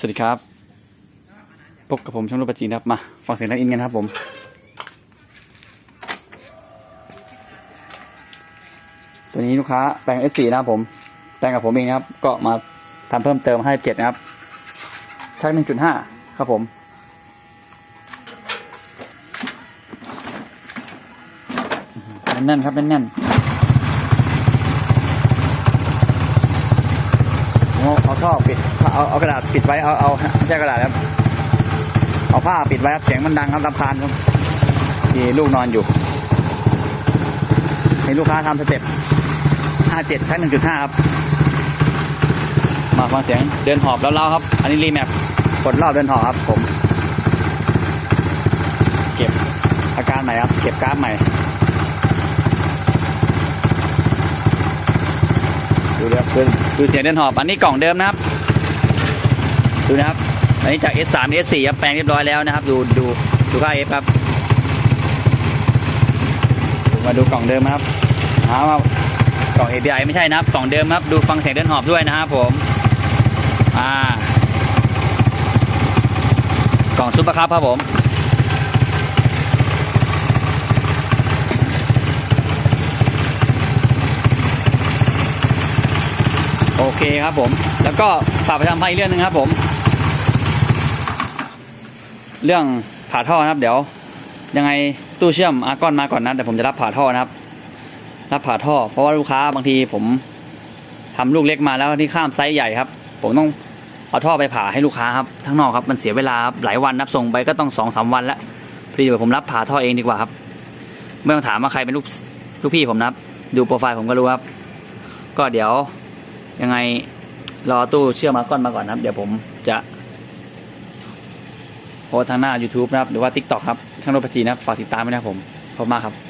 สวัสดีครับ พบกับผมช่างรูปจีนครับ มา ฟังเสียงนักอินกันครับผม ตัวนี้ลูกค้าแปลง S4 นะครับผมแปลงกับผมเองนะครับ ก็มาทำเพิ่มเติมให้เจ็ดนะครับ ชัก 1.5 ครับผมแน่นๆครับแน่นๆ เอาเอาท่อปิดเอาเอากระดาษปิดไว้เอาเอาไม่ใช่กระดาษครับเอาผ้าปิดไว้ครับเสียงมันดังครับรำคาญครับที่ลูกนอนอยู่ให้ลูกค้าทำสเต็ป57แค่1.5 ครับ มาฟังเสียงเดินหอบแล้วเล่าครับ อันนี้รีแมปกดรอบเดินหอบครับผม เก็บอาการใหม่ครับ เก็บกราฟใหม่ ดูเดี๋ยวดูดูเสียงเดินหอบอันนี้กล่องเดิมนะครับ ดูนะครับ อันนี้จาก S3 S4 ครับแปลงเรียบร้อยแล้วนะครับ ดูดูดูค่า F ครับมาดูกล่องเดิมนะครับหาว่ากล่อง API ไม่ใช่นะครับกล่องเดิมครับ ดูฟังเสียงเดินหอบด้วยนะครับผมอ่ากล่องซุปเปอร์ครับครับผม เคครับผม แล้วก็ฝากประชาสัมพันธ์อีกเรื่องหนึงครับผม เรื่องผ่าท่อนะครับ เดี๋ยว ยังไงตู้เชื่อมอาร์กอนมาก่อนนะแต่ผมจะรับผ่าท่อนะครับ รับผ่าท่อ เพราะว่าลูกค้าบางทีผมทำลูกเล็กมาแล้วที่ข้ามไซส์ใหญ่ครับ ผมต้องเอาท่อไปผ่าให้ลูกค้าครับทั้งนอกครับมันเสียเวลาครับหลายวันนับส่งไปก็ต้องสองสามวันแล้วพอดีเดี๋ยวผมรับผ่าท่อเองดีกว่าครับไม่ต้องถามว่าใครเป็นลูกลูกพี่ผมนะครับ ดูโปรไฟล์ผมก็รู้ครับ ก็เดี๋ยว ยังไงรอตู้เชื่อมมาก้อนมาก่อนนะครับ เดี๋ยวผมจะโพสทางหน้า YouTube นะครับ หรือว่า TikTok ครับช่างโนปจีนะครับ ฝากติดตามด้วยนะครับผมขอบคุณมากครับ